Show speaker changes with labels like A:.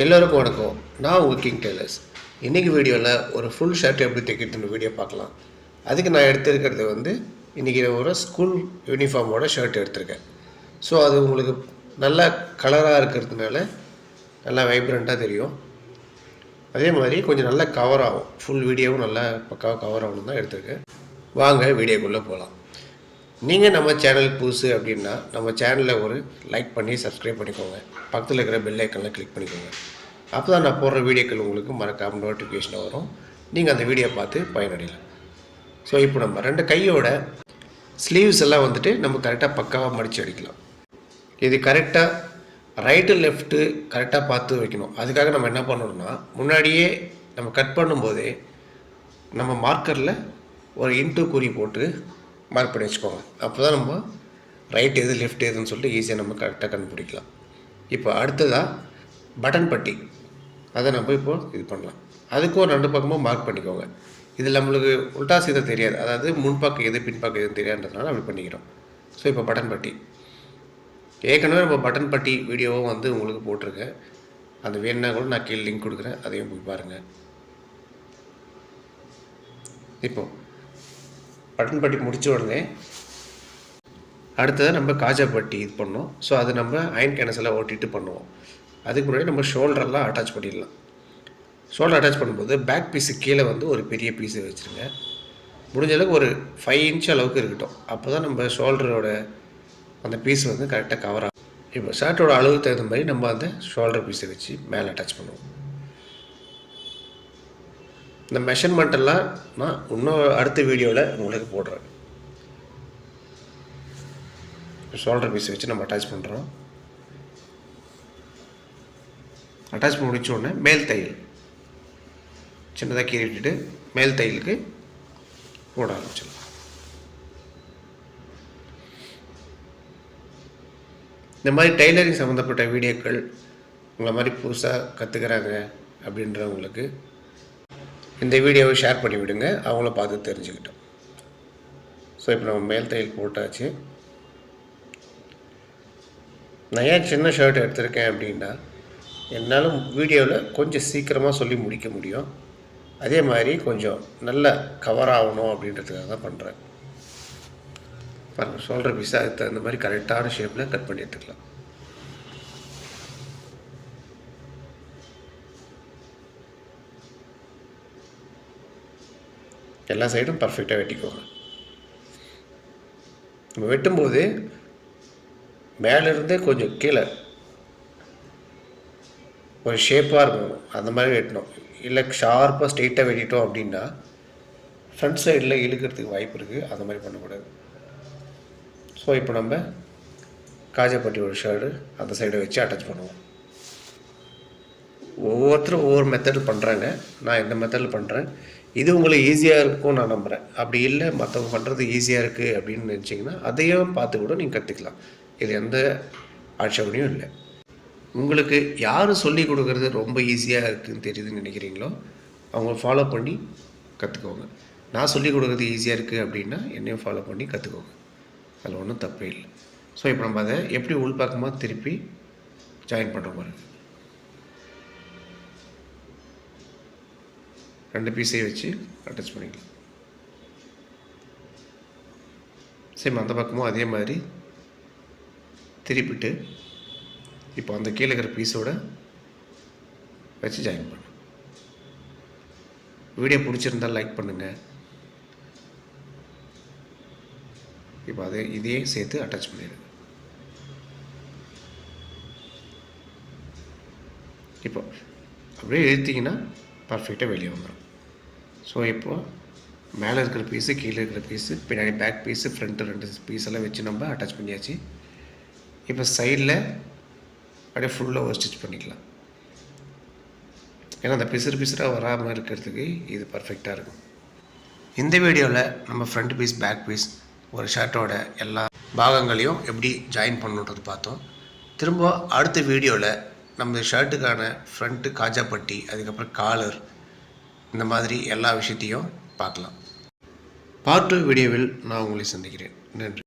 A: எல்லோருக்கும் வணக்கம். நான் உங்கள் கிங் டெய்லர்ஸ் இன்றைக்கி வீடியோவில் ஒரு ஃபுல் ஷர்ட் எப்படி தைக்கிறதுன்னு வீடியோ பார்க்கலாம். அதுக்கு நான் எடுத்திருக்கிறது வந்து இன்றைக்கி ஒரு ஸ்கூல் யூனிஃபார்மோட ஷர்ட் எடுத்திருக்கேன். ஸோ அது உங்களுக்கு நல்ல கலராக இருக்கிறதுனால நல்லா வைப்ரண்ட்டாக தெரியும். அதே மாதிரி கொஞ்சம் நல்லா கவர் ஆகும். ஃபுல் வீடியோவும் நல்லா பக்காவாக கவர் ஆகணும் தான் எடுத்திருக்கேன். வாங்க வீடியோக்குள்ளே போகலாம் நீங்கள் நம்ம சேனல் புதுசு அப்படின்னா நம்ம சேனலில் ஒரு லைக் பண்ணி சப்ஸ்கிரைப் பண்ணிக்கோங்க. பக்கத்தில் இருக்கிற பெல் ஐக்கனில் கிளிக் பண்ணிக்கோங்க. அப்போ தான் நான் போடுற வீடியோக்கள் உங்களுக்கு மறக்காமல் நோட்டிஃபிகேஷன் வரும். நீங்கள் அந்த வீடியோ பார்த்து பயனடையலாம். ஸோ இப்போ நம்ம ரெண்டு கையோட ஸ்லீவ்ஸ் எல்லாம் வந்துட்டு நம்ம கரெக்டாக பக்காவாக மடித்து அடிக்கலாம். இது கரெக்டாக ரைட்டு லெஃப்ட்டு கரெக்டாக பார்த்து வைக்கணும். அதுக்காக நம்ம என்ன பண்ணணும்னா முன்னாடியே நம்ம கட் பண்ணும்போதே நம்ம மார்க்கரில் ஒரு இன்ட்டு குறி போட்டு மார்க் பண்ணி வச்சுக்கோங்க. அப்போ தான் நம்ம ரைட் எது லெஃப்ட் எதுன்னு சொல்லிட்டு ஈஸியாக நம்ம கரெக்டாக கண்டுபிடிக்கலாம். இப்போ அடுத்ததாக பட்டன் பட்டி. அதை நம்ம இப்போது இது பண்ணலாம். அதுக்கும் ஒரு ரெண்டு பக்கமும் மார்க் பண்ணிக்கோங்க. இதில் நம்மளுக்கு உல்டா சீதை தெரியாது. அதாவது முன்பக்கம் எது பின்பக்கம் எதுவும் தெரியாதுன்றதுனால அப்படி பண்ணிக்கிறோம். ஸோ இப்போ பட்டன் பட்டி. ஏற்கனவே நம்ம பட்டன் பட்டி வீடியோவும் வந்து உங்களுக்கு போட்டிருக்கேன். அது வேணுன்னா கூட நான் கீழே லிங்க் கொடுக்குறேன். அதையும் போய் பாருங்கள் இப்போது பட்டன் பட்டி முடித்த உடனே அடுத்தது நம்ம காஜாப்பட்டி இது பண்ணோம் ஸோ அது நம்ம அயன் கேனஸில் ஓட்டிட்டு பண்ணுவோம். அதுக்கு முன்னாடி நம்ம ஷோல்டர்லாம் அட்டாச் பண்ணிடலாம். ஷோல்டர் அட்டாச் பண்ணும்போது பேக் பீஸு கீழே வந்து ஒரு பெரிய பீஸை வச்சுருங்க. முடிஞ்ச அளவுக்கு ஒரு ஃபைவ் இன்ச் அளவுக்கு இருக்கட்டும். அப்போ தான் நம்ம ஷோல்டரோட அந்த பீஸ் வந்து கரெக்டாக கவர் ஆகும். இப்போ ஷர்ட்டோட அளவுக்கு தகுந்த மாதிரி நம்ம அந்த ஷோல்டர் பீஸை வச்சு மேலே அட்டாச் பண்ணுவோம். இந்த மெஷர்மெண்ட் எல்லாம் நான் இன்னும் அடுத்த வீடியோவில் உங்களுக்கு போடுறேன். ஷோல்டர் பீஸ் வச்சு நம்ம அட்டாச் பண்ணுறோம் அட்டாச் முடிச்ச உடனே மேல் தையல். சின்னதாக கீறி மேல் தையலுக்கு போட ஆரம்பிச்சிடலாம். இந்த மாதிரி டைலரிங் சம்மந்தப்பட்ட வீடியோக்கள் உங்களை மாதிரி புதுசாக கற்றுக்கிறாங்க அப்படின்றவங்களுக்கு இந்த வீடியோவை ஷேர் பண்ணி விடுங்க அவங்கள பார்த்து தெரிஞ்சுக்கிட்டோம். ஸோ இப்போ நம்ம மேல் தையல் போட்டாச்சு. நான் ஏன் சின்ன ஷர்ட் எடுத்திருக்கேன் அப்படின்னா என்னால் வீடியோவில் கொஞ்சம் சீக்கிரமாக சொல்லி முடிக்க முடியும். அதே மாதிரி கொஞ்சம் நல்ல கவர் ஆகணும் அப்படின்றதுக்காக தான் பண்ணுறேன் பாருங்கள் சொல்கிற பீஸாக தகுந்த மாதிரி கரெக்டான ஷேப்பில் கட் பண்ணி எடுத்துக்கலாம் எல்லா சைடும் பர்ஃபெக்டாக வெட்டிக்கோங்க. நம்ம வெட்டும்போது மேலேருந்தே கொஞ்சம் கீழே ஒரு ஷேப்பாக இருக்கணும். அந்த மாதிரி வெட்டணும். இல்லை ஷார்ப்பாக ஸ்ட்ரெயிட்டாக வெட்டிட்டோம் அப்படின்னா ஃப்ரண்ட் சைடில் இழுக்கிறதுக்கு வாய்ப்பு இருக்குது அந்த மாதிரி பண்ணக்கூடாது. ஸோ இப்போ நம்ம காஜாப்பட்டியோட ஷர்டு அந்த சைடை வச்சு அட்டாச் பண்ணுவோம். ஒவ்வொருத்தரும் ஒவ்வொரு மெத்தடில் பண்ணுறாங்க நான் இந்த மெத்தடில் பண்ணுறேன் இது உங்களுக்கு ஈஸியாக இருக்கும் நான் நம்புகிறேன் அப்படி இல்லை மற்றவங்க பண்ணுறது ஈஸியாக இருக்குது அப்படின்னு நினச்சிங்கன்னா அதையும் பார்த்து கூட நீங்கள் கற்றுக்கலாம் இது எந்த ஆட்சேபனையும் இல்லை. உங்களுக்கு யார் சொல்லி கொடுக்குறது ரொம்ப ஈஸியாக இருக்குதுன்னு தெரியுதுன்னு நினைக்கிறீங்களோ அவங்க ஃபாலோ பண்ணி கற்றுக்கோங்க நான் சொல்லி கொடுக்குறது ஈஸியாக இருக்குது அப்படின்னா என்னையும் ஃபாலோ பண்ணி கற்றுக்கோங்க அதில் ஒன்றும் தப்பே இல்லை. ஸோ இப்போ நம்ம அதை எப்படி உள்பாக்கமாக திருப்பி ஜாயின் பண்ணுறோம் பாருங்க. ரெண்டு பீஸையும் வச்சு அட்டாச் பண்ணிக்கலாம். சேம் அந்த பக்கமும் அதே மாதிரி திருப்பிட்டு இப்போ அந்த கீழே இருக்கிற பீஸோட வச்சு ஜாயின் பண்ணு வீடியோ பிடிச்சிருந்தால் லைக் பண்ணுங்கள் இப்போ அதே இதையே சேர்த்து அட்டாச் பண்ணிடுங்க. இப்போ அப்படியே இழுத்தீங்கன்னா பர்ஃபெக்டாக வெளியே வந்துடும் ஸோ இப்போது மேலே இருக்கிற பீஸு கீழே இருக்கிற பீஸு பின்னாடி பேக் பீஸு ஃப்ரண்ட்டு ரெண்டு பீஸ் எல்லாம் வச்சு நம்ம அட்டாச் பண்ணியாச்சு. இப்போ சைடில் அப்படியே ஃபுல்லாக ஒரு ஸ்டிச் பண்ணிக்கலாம். ஏன்னா அந்த பிசுறு பிசுறாக வராமல் இருக்கிறதுக்கு இது பர்ஃபெக்டாக இருக்கும். இந்த வீடியோவில் நம்ம ஃப்ரண்ட் பீஸ் பேக் பீஸ் ஒரு ஷர்ட்டோட எல்லா பாகங்களையும் எப்படி ஜாயின் பண்ணுன்றது பார்த்தோம். திரும்ப அடுத்த வீடியோவில் நம்ம ஷர்ட்டுக்கான ஃப்ரண்ட்டு காஜாப்பட்டி அதுக்கப்புறம் காலர் இந்த மாதிரி எல்லா விஷயத்தையும் பார்க்கலாம். பார்ட் டூ வீடியோவில் நான் உங்களை சந்திக்கிறேன். நன்றி.